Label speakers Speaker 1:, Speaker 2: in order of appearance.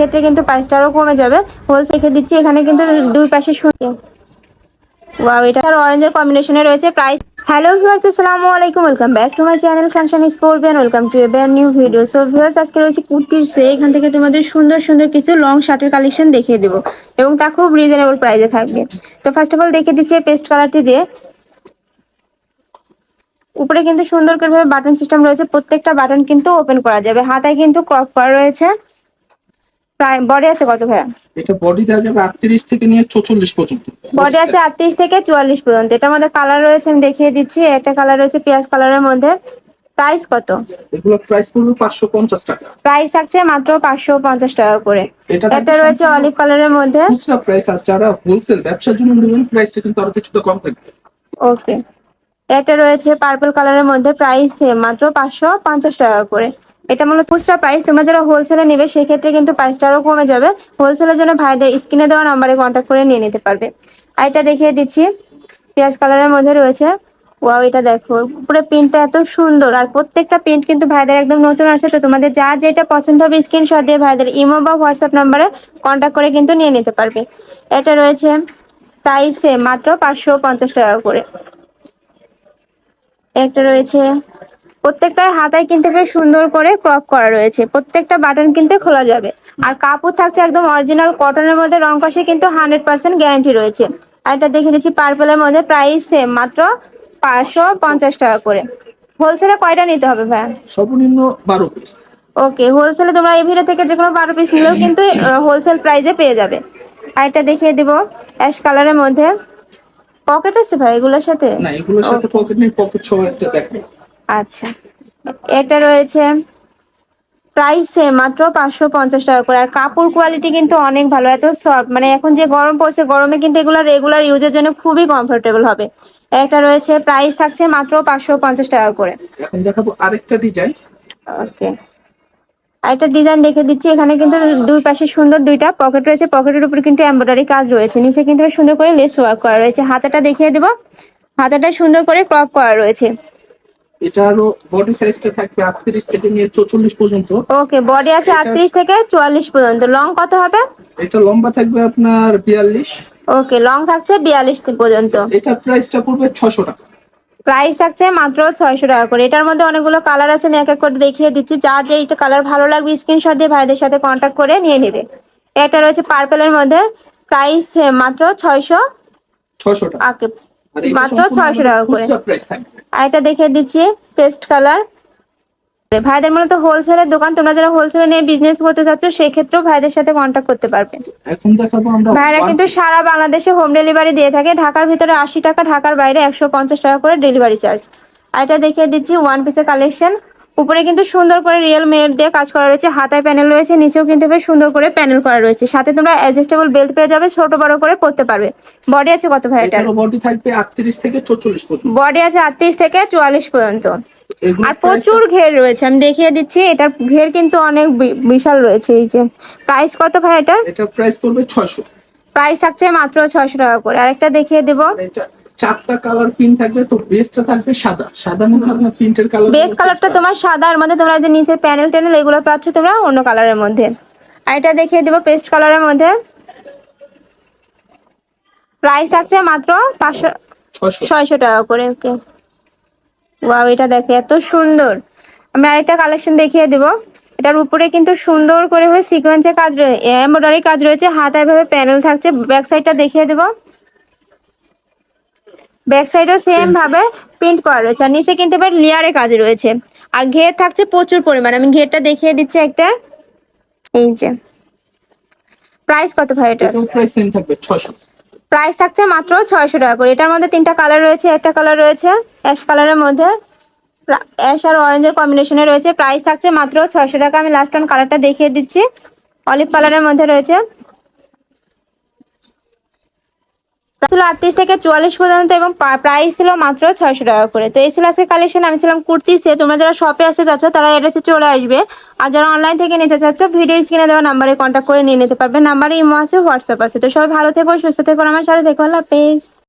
Speaker 1: ক্ষেত্রে কিন্তু প্রাইসটা আরও কমে যাবে। হোল রেখে দিচ্ছি, এখানে কিন্তু দুই পাশে শুনে ওয়াও এটা আর অরেঞ্জের কম্বিনেশনে রয়েছে প্রাইস হ্যালো ভিউয়ার্স আসসালামু আলাইকুম welcome back to my channel সানশান sport ban welcome to a new video so viewers আজকে রয়েছে কুর্তির সে এখান থেকে তোমাদের সুন্দর সুন্দর কিছু লং শার্টের কালেকশন দেখিয়ে দেবো। এবং তা খুব রিজনেবল প্রাইসে থাকবে। তো ফার্স্ট অফ অল দেখিয়ে দিচ্ছি পেস্ট কালারটি দিয়ে। উপরে কিন্তু সুন্দর করে বাটন সিস্টেম রয়েছে। প্রত্যেকটা বাটন কিন্তু ওপেন করা যাবে। হাতায় কিন্তু ক্রপ করা রয়েছে। প্রায় বডি আছে কত ভাইয়া?
Speaker 2: এটা বডি দেওয়া যাবে আটত্রিশ থেকে নিয়ে চৌচল্লিশ পর্যন্ত।
Speaker 1: বডি আছে আটত্রিশ থেকে চুয়াল্লিশ পর্যন্ত। এটার মধ্যে কালার রয়েছে আমি দেখিয়ে দিচ্ছি। একটা কালার রয়েছে পেঁয়াজ কালারের মধ্যে। প্রাইস কত?
Speaker 2: এগুলো প্রাইস পড়বে পাঁচশো পঞ্চাশ টাকা।
Speaker 1: প্রাইস থাকছে মাত্র পাঁচশো পঞ্চাশ টাকা করে।
Speaker 2: এটা
Speaker 1: রয়েছে অলিভ কালারের মধ্যে।
Speaker 2: খুচরা প্রাইস আর যারা হোলসেল ব্যবসার জন্য নেবেন প্রাইসটা কিন্তু আরও কিছুটা কম থাকবে।
Speaker 1: ওকে একটা রয়েছে পার্পল কালারের মধ্যে প্রাইস মাত্র পাঁচশো পঞ্চাশ টাকা করে। এটা মূলত খুচরা প্রাইস তোমরা যারা হোলসেলে নেবে সেক্ষেত্রে কিন্তু প্রাইসটা আরও কমে যাবে। হোলসেলের জন্য ভাইদের স্ক্রিনে দেওয়া নাম্বারে কন্ট্যাক্ট করে নিয়ে নিতে পারবে। আর এটা দেখিয়ে দিচ্ছি, পেঁয়াজ কালারের মধ্যে রয়েছে। ওয়াও এটা দেখো, পুরো প্রিন্টটা এত সুন্দর। আর প্রত্যেকটা প্রিন্ট কিন্তু ভাইদের একদম নতুন আছে তো তোমাদের যা যেটা পছন্দ হবে স্ক্রিনশট দিয়ে ভাইদের ইমো বা হোয়াটসঅ্যাপ নাম্বারে কন্ট্যাক্ট করে কিন্তু নিয়ে নিতে পারবে। এটা রয়েছে প্রাইসে মাত্র পাঁচশো পঞ্চাশ টাকা করে। একটা রয়েছে। প্রত্যেকটা হাতায় কিন্তু বেশ সুন্দর করে ক্রপ করা রয়েছে। প্রত্যেকটা বাটন কিন্তু খোলা যাবে। আর কাপড় থাকছে একদম অরিজিনাল কটনের মধ্যে রং কষে কিন্তু হান্ড্রেড পার্সেন্ট গ্যারান্টি রয়েছে। আর এটা দেখে দিচ্ছি পার্পলের মধ্যে প্রাইস সেম মাত্র পাঁচশো পঞ্চাশ টাকা করে। হোলসেলে কয়টা নিতে হবে ভাইয়া?
Speaker 2: সর্বনিম্ন বারো পিস
Speaker 1: ওকে হোলসেলে তোমরা এই ভিডিও থেকে যে কোনো বারো পিস নিলেও কিন্তু হোলসেল প্রাইসে পেয়ে যাবে। আর এটা দেখিয়ে দিব অ্যাশ কালারের মধ্যে। পকেট আছে ভাই এগুলোর সাথে?
Speaker 2: না এগুলোর সাথে পকেট নেই পকেট সহ একটা দেখো
Speaker 1: আচ্ছা। এটা রয়েছে প্রাইস মাত্র পাঁচশো পঞ্চাশ টাকা করে। আর কাপড় কোয়ালিটি কিন্তু অনেক ভালো এত সফট মানে এখন যে গরম পড়ছে গরমে কিন্তু এগুলো রেগুলার ইউজের জন্য খুবই কমফোর্টেবল হবে। একটা রয়েছে প্রাইস থাকছে মাত্র পাঁচশো পঞ্চাশ টাকা করে।
Speaker 2: এখন দেখাবো আরেকটা ডিজাইন
Speaker 1: ওকে আরেকটা ডিজাইন দেখে দিচ্ছি। এখানে কিন্তু দুই পাশে সুন্দর দুইটা পকেট রয়েছে। পকেটের উপর কিন্তু এমব্রয়ডারি কাজ রয়েছে। নিচে কিন্তু সুন্দর করে লেস ওয়ার্ক করা রয়েছে। হাতাটা দেখিয়ে দেবো। হাতাটা সুন্দর করে ক্রপ করা রয়েছে।
Speaker 2: এটা আরও বডি সাইজটা থাকবে আটত্রিশ থেকে নিয়ে চৌচল্লিশ পর্যন্ত।
Speaker 1: ওকে বডি আছে
Speaker 2: এটা-
Speaker 1: আটত্রিশ থেকে চুয়াল্লিশ পর্যন্ত। লং কত হবে?
Speaker 2: এটা লম্বা থাকবে আপনার বিয়াল্লিশ।
Speaker 1: ওকে লং থাকছে বিয়াল্লিশ পর্যন্ত।
Speaker 2: এটা প্রাইসটা পড়বে ছশো টাকা।
Speaker 1: প্রাইস থাকছে মাত্র ছয়শো টাকা করে। এটার মধ্যে অনেকগুলো কালার আছে আমি এক এক করে দেখিয়ে দিচ্ছি। যা যে এইটা কালার ভালো লাগবে স্ক্রিনশট দিয়ে ভাইদের সাথে কন্ট্যাক্ট করে নিয়ে নেবে। এটা রয়েছে পার্পেলের মধ্যে। প্রাইস মাত্র ছয়শো
Speaker 2: ছয়শো টাকা।
Speaker 1: মাত্র ছয়শো টাকা করে। আর এটা দেখিয়ে দিচ্ছি পেস্ট কালার ভাইদের মূলত হোলসেলের দোকান তোমরা যারা হোলসেলে নিয়ে বিজনেস করতে চাচ্ছ সেক্ষেত্রেও ভাইদের সাথে কন্ট্যাক্ট করতে পারবে।
Speaker 2: এখন দেখাবো আমরা
Speaker 1: ভাইরা কিন্তু সারা বাংলাদেশে হোম ডেলিভারি দিয়ে থাকে। ঢাকার ভিতরে আশি টাকা ঢাকার বাইরে একশো পঞ্চাশ টাকা করে ডেলিভারি চার্জ আর এটা দেখিয়ে দিচ্ছি ওয়ান পিসের কালেকশন উপরে কিন্তু সুন্দর করে রিয়েল মেড দিয়ে কাজ করা রয়েছে। হাতায় প্যানেল রয়েছে নিচেও কিন্তু বেশ সুন্দর করে প্যানেল করা রয়েছে। সাথে তোমরা অ্যাডজাস্টেবল বেল্ট পেয়ে যাবে ছোট বড় করে পরতে পারবে। বডি আছে কত ভাই
Speaker 2: এটা বডি থাকবে আটত্রিশ থেকে চৌচল্লিশ পর্যন্ত।
Speaker 1: বডি আছে আটত্রিশ থেকে চুয়াল্লিশ পর্যন্ত।
Speaker 2: এগুলো
Speaker 1: আর প্রচুর ঘের রয়েছে আমি দেখিয়ে দিচ্ছি এটার ঘের কিন্তু অনেক বিশাল রয়েছে এই যে। প্রাইস কত ভাই এটার?
Speaker 2: এটা প্রাইস পড়বে ছয়শো।
Speaker 1: প্রাইস থাকছে মাত্র ছয়শো টাকা করে। আরেকটা দেখিয়ে দেবো।
Speaker 2: এটা চারটা কালার পিন থাকবে তো বেসটা থাকবে সাদা। সাদা মধ্যে আপনার প্রিন্টের কালার
Speaker 1: বেস কালারটা তোমার সাদার মধ্যে তোমরা যে নিচে প্যানেল ট্যানেল এগুলো পাচ্ছ তোমরা অন্য কালারের মধ্যে। আর এটা দেখিয়ে দেবো পেস্ট কালারের মধ্যে। প্রাইস থাকছে মাত্র পাঁচশো
Speaker 2: ছয়শো।
Speaker 1: টাকা করে ওকে ওয়াও, এটা দেখে, এত সুন্দর। আমি আরেকটা কালেকশন দেখিয়ে দেব। এটার উপরে কিন্তু সুন্দর করে ভাবে সিকোয়েন্সের কাজ এমব্রয়ডারি কাজ রয়েছে। হাতায় ভাবে প্যানেল থাকছে। ব্যাক সাইডটা দেখিয়ে দেবো। ব্যাক সাইডও সেম ভাবে প্রিন্ট করা রয়েছে। আর নিচে কিন্তু এবার লেয়ারে কাজ রয়েছে। আর ঘের থাকছে প্রচুর পরিমাণ। আমি ঘেরটা দেখিয়ে দিচ্ছি একটা। এই যে। প্রাইস কত ভাই এটা
Speaker 2: প্রাইস সেম থাকবে, ছয়শো।
Speaker 1: প্রাইস থাকছে মাত্র ছয়শো টাকা করে। এটার মধ্যে তিনটা কালার রয়েছে, একটা কালার রয়েছে অ্যাশ কালারের মধ্যে। অ্যাশ আর অরেঞ্জের কম্বিনেশনে রয়েছে। প্রাইস থাকছে মাত্র ছয়শো টাকা। আমি লাস্ট অন কালারটা দেখিয়ে দিচ্ছি। অলিভ কালারের মধ্যে রয়েছে। ছিল আটত্রিশ থেকে চুয়াল্লিশ পর্যন্ত এবং প্রাইস ছিল মাত্র ছয়শো টাকা করে। তো এই ছিল আজকে কালেকশন আমি ছিলাম কুর্তি সে তোমরা যারা শপে আসতে চাচ্ছ, তারা এড্রেসে চলে আসবে। আর যারা অনলাইন থেকে নিতে চাচ্ছ ভিডিও স্ক্রিনে দেওয়া নাম্বারে কন্ট্যাক্ট করে নিয়ে নিতে পারবে। নাম্বারে ইমো আছে হোয়াটসঅ্যাপ আছে। তো সবাই ভালো থেকো, সুস্থ থেকো আমার সাথে দেখো আল্লাহ হাফেজ।